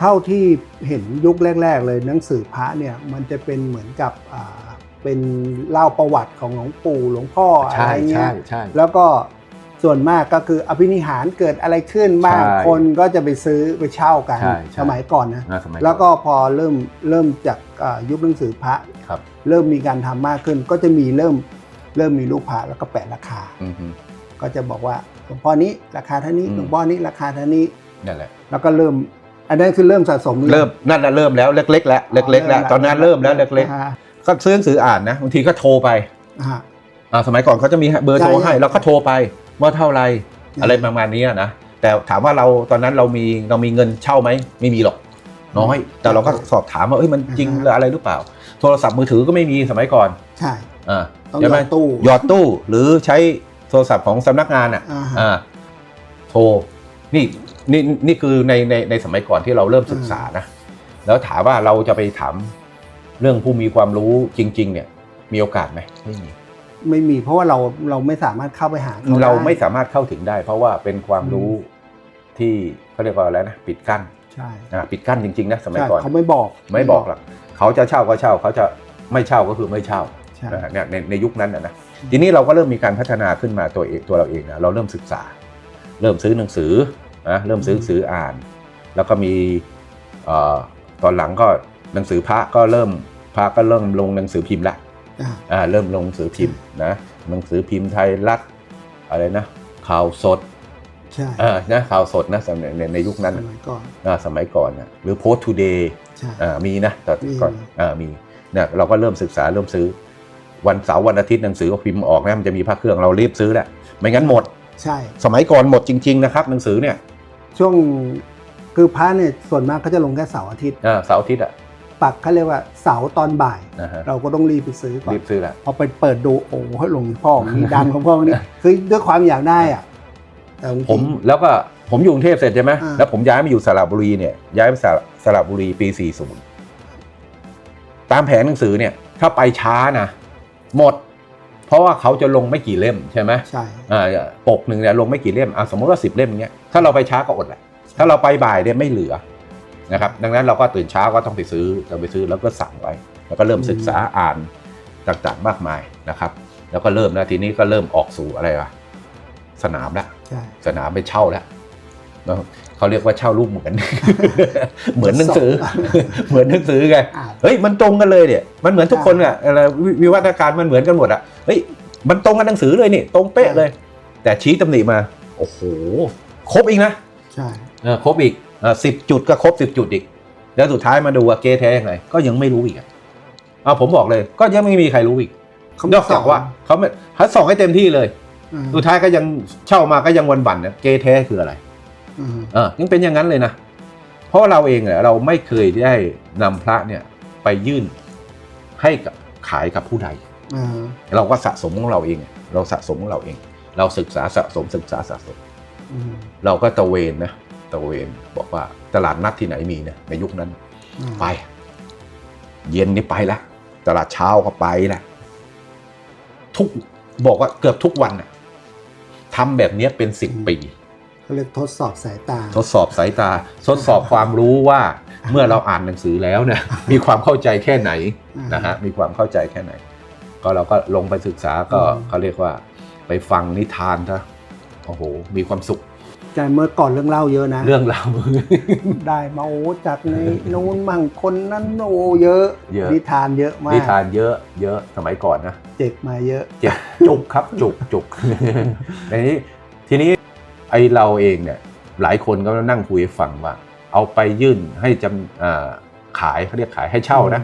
เท่าที่เห็นยุคแรก ๆ เลยหนังสือพระเนี่ยมันจะเป็นเหมือนกับอ่าเป็นเล่าประวัติของหลวงปู่หลวงพ่ออะไรใช่เงี้ใช่ยใช่แล้วก็ส่วนมากก็คืออภินิหารเกิดอะไรขึ้นบ้างใช่คนก็จะไปซื้อไปเช่ากันใช่ใช่สมัยก่อนนะนะสมัยแล้วก็อนพอเริ่มเริ่มจากอ่ายุคหนังสือพระครับเริ่มมีการทำมากขึ้น ก็จะมีเริ่มเริ่มมีรูปพระแล้วก็แปะราคาอือฮึก็จะบอกว่าหลวงพ่อนี้ราคาเท่านี้อืมหลวงพ่อนี้ราคาเท่านี้นั่นแหละแล้วก็เริ่ม อันนั้นคือเริ่มสะสม เริ่มนั่นน่ะเริ่มแล้วเล็กๆแล้วเล็กๆแล้วตอนนั้นเริ่มแล้วเล็กอ่าๆก็ซื้อหนังสืออ่านนะบางทีก็โทรไปอ่าอ่าสมัยก่อนเขาจะมีเบอร์โทรใช่ให้เราก็โทรไปว่าเท่าไหรอืมอะไรประมาณนี้นะแต่ถามว่าเราตอนนั้นเรามีเรามีเงินเช่าไหมไม่มีหรอกน้อย แต่เราก็สอบถามว่าเอ้ยมันจริงหรืออะไรหรือเปล่า โทรศัพท์มือถือก็ไม่มีสมัยก่อนใช่อ่าต้องใช่ไหมหยอดตู้หยอดตู้หรือใช้โทรศัพท์ของสำนักงานอะอ่าฮะอ่าโทรนี่ นี่นี่คือในในในสมัยก่อนที่เราเริ่มศึกษานะ แล้วถามว่าเราจะไปถามเรื่องผู้มีความรู้จริง ๆ เนี่ย มีโอกาสไหมไม่มีไม่มีเพราะว่าเราเราไม่สามารถเข้าไปหาเขาเราด้ไม่สามารถเข้าถึงได้ เพราะว่าเป็นความรู้ที่เขาเรียกว่าอะไรนะปิดกั้นใช่อ่าปิดกั้นจริงๆนะสมัยใช่ก่อน เขาไม่บอกไม่บอกหรอกเขาจะเช่าก็เช่า เขาจะไม่เช่าก็คือไม่เช่าใช่ นะฮะเนี่ยในในยุคนั้นนะนะทีนี้เราก็เริ่มมีการพัฒนาขึ้นมาตัวเองตัวเราเองนะเราเริ่มศึกษา เริ่มซื้อหนังสือ นะเริ่มซื้อหนังสืออ่าน แล้วก็มีเอ่อตอนหลังก็หนังสือพระก็เริ่มพระก็เริ่มลงหนังสือพิมพ์ละอ่าอ่าเริ่มลงหนังสือพิมพ์นะหนังสือพิมพ์ไทยรัฐอะไรนะข่าวสดใช่เออนะข่าวสดนะสมัยในในยุคนั้นสน่ะมัยก่อนอ่าสมัยก่อนนะหรือ Post Today ใช่อ่ามีนะแต่มีก่อนอ่ามีเนี่ยเราก็เริ่มศึกษาเริ่มซื้อวันเสาร์วันอาทิตย์หนังสือก็พิมพ์ออกนะมันจะมีพระเครื่องเรารีบซื้อแหละไม่งั้นหมด ใช่ สมัยก่อนหมดจริง ๆ นะครับ หนังสือเนี่ย ช่วงคือพระเนี่ยส่วนมากเขาจะลงแค่เสาร์อาทิตย์ อ่าเสาร์อาทิตย์อะ ปักเขาเรียกว่าเสาร์ตอนบ่าย นะฮะ เราก็ต้องรีบไปซื้อก่อนรีบซื้อแหละ พอไปเปิดดูโอ้โหหลวงพ่อมีดังของพ่อนี่คือด้วยความอยากได้อะแต่บางทีผมแล้วก็ผมอยู่กรุงเทพเสร็จใช่ไหมอ่า แล้วผมย้ายมาอยู่สระบุรีเนี่ยย้ายมาสระสระบุรีปี 40 ตามแผงหนังสือเนี่ย ถ้าไปช้านะ หมด เพราะว่าเขาจะลงไม่กี่เล่มใช่ไหมใช่อ่าปกหนึ่งเนี่ยลงไม่กี่เล่มอะสมมติว่าสิบเล่มอย่างเงี้ยถ้าเราไปช้าก็อดแหละ ถ้าเราไปบ่ายเนี่ยไม่เหลือนะครับดังนั้นเราก็ตื่นเช้าก็ต้องไปซื้อต้องไปซื้อแล้วก็สั่งไว้ แล้วก็เริ่มศึกษาอ่านต่างๆมากมายนะครับ แล้วก็เริ่มนะทีนี้ก็เริ่มออกสู่อะไรวะสนามละใช่สนามไปเช่าแล้ว เนอะเขาเรียกว่าเช่ารูปเหมือน เหมือนหนังสือ เหมือนหนังสือไงอ่าเฮ้ยมันตรงกันเลยเนี่ยมันเหมือนทุกคนอะอะไรวิวิวัฒนาการมันเหมือนกันหมดอะเฮ้ยมันตรงกันหนังสือเลยนี่ ตรงเป๊ะเลย แต่ชี้ตำหนิมา โอ้โหครบอีกนะใช่เออครบอีกสิบจุดก็ครบสิบจุดอีก แล้วสุดท้ายมาดูว่าเกแท้ยังไงก็ยังไม่รู้อีกอะเอาผมบอกเลย ก็ยังไม่มีใครรู้อีกเขานอกจากว่าเขาไม่เขาส่องให้เต็มที่เลยอืมสุดท้ายก็ยังเช่ามาก็ยังวันบันเนี่ยเกแท้คืออะไรอืม เออยังเป็นอย่างนั้นเลยนะ เพราะเราเองเนี่ยเราไม่เคยได้นำพระเนี่ยไปยื่นให้กับขายกับผู้ใดอ่าเราก็สะสมของเราเอง เราสะสมของเราเอง เราศึกษาสะสมศึกษาสะสมอืมเราก็ตะเวนนะตะเวนบอกว่าตลาดนัดที่ไหนมีเนี่ยในยุคนั้นอืมไป เย็นนี่ไปละตลาดเช้าก็ไปละทุกบอกว่าเกือบทุกวันน่ะทำแบบเนี้ยเป็นสิบปี เขาเรียกทดสอบสายตา ทดสอบสายตา ทดสอบความรู้ว่าเมื่อเราอ่านหนังสือแล้วเนี่ยมีความเข้าใจแค่ไหนอ่านนะฮะมีความเข้าใจแค่ไหน ก็เราก็ลงไปศึกษาก็อืมเขาเรียกว่า ไปฟังนิทานซะโอ้โห มีความสุขแต่เมื่อก่อนเรื่องเล่าเยอะนะ เรื่องเราได้มาโอ้จากในนู้นมั่งคนนั้นโอ้เยอะเยอะนิทานเยอะมากนิทานเยอะ เยอะสมัยก่อนนะเจ็กมาเยอะเจ็บจุกครับจุกจุกทีนี้ทีนี้ไอ เราเองเนี่ยหลายคนก็นั่งคุยฟังว่า เอาไปยื่นให้จำอ่าขายเขาเรียกขายให้เช่านะ